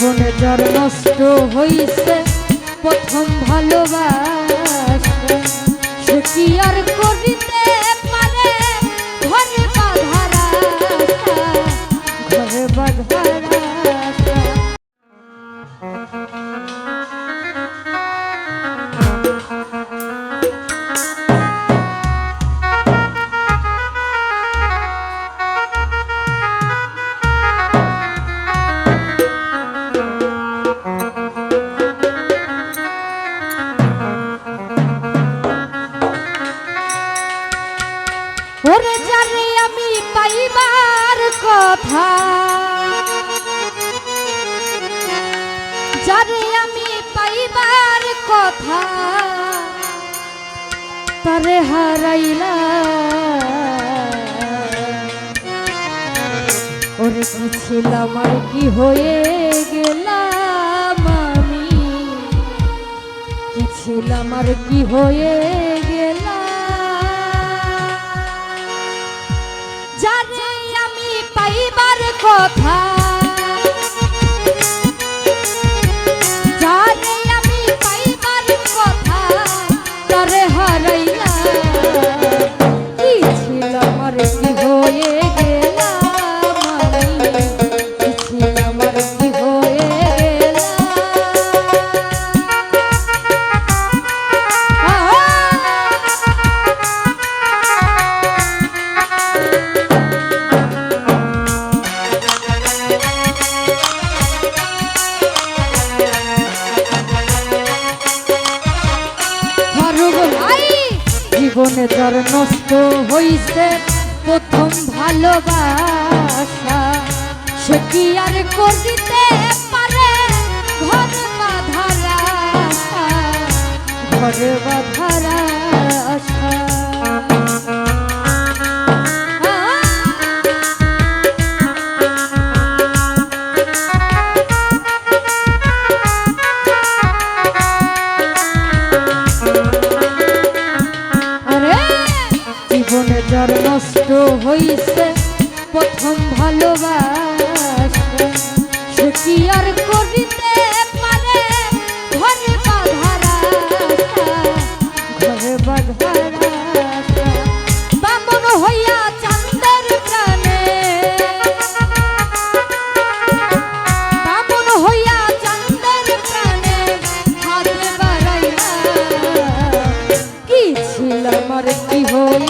জীবনে যার নষ্ট হইছে প্রথম ভালোবাসা। সে কি আর করিতে কথা। যারে আমি পাইবার কথা, তারে হারাইলা। ওর কি ছিলাম আর কি হয়ে গেলাম আমি। কি ছিলাম আর কি হয়ে কথা। জানি আমি পাইবার কথা তরে হারাইলা কি ছিল আমার তোর নষ্ট হইছে প্রথম ভালোবাসা। সে কি আর করিতে পারে ঘর বাধারা ঘর বাধারা কি হল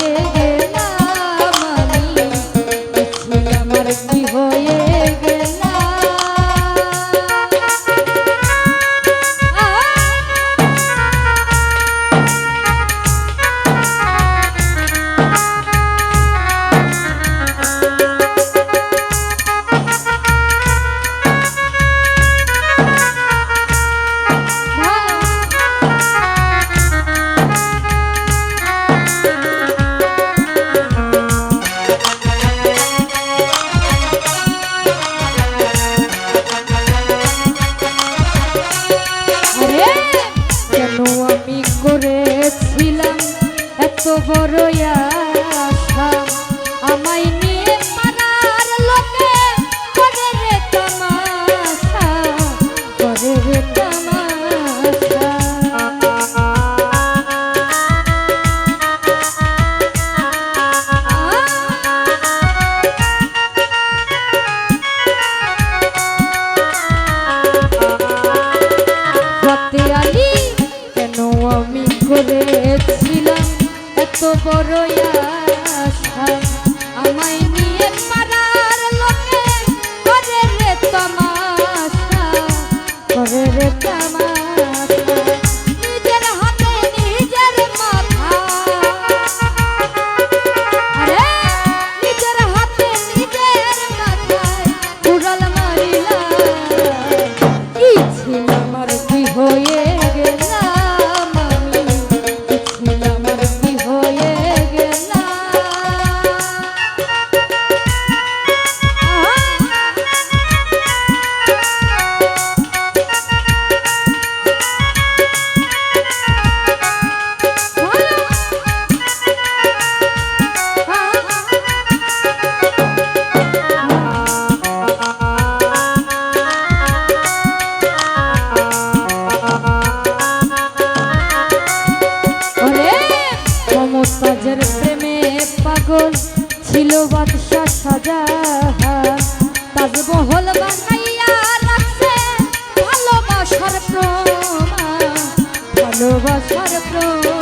favor. কত বড় ভালোবাসার প্রমাণ।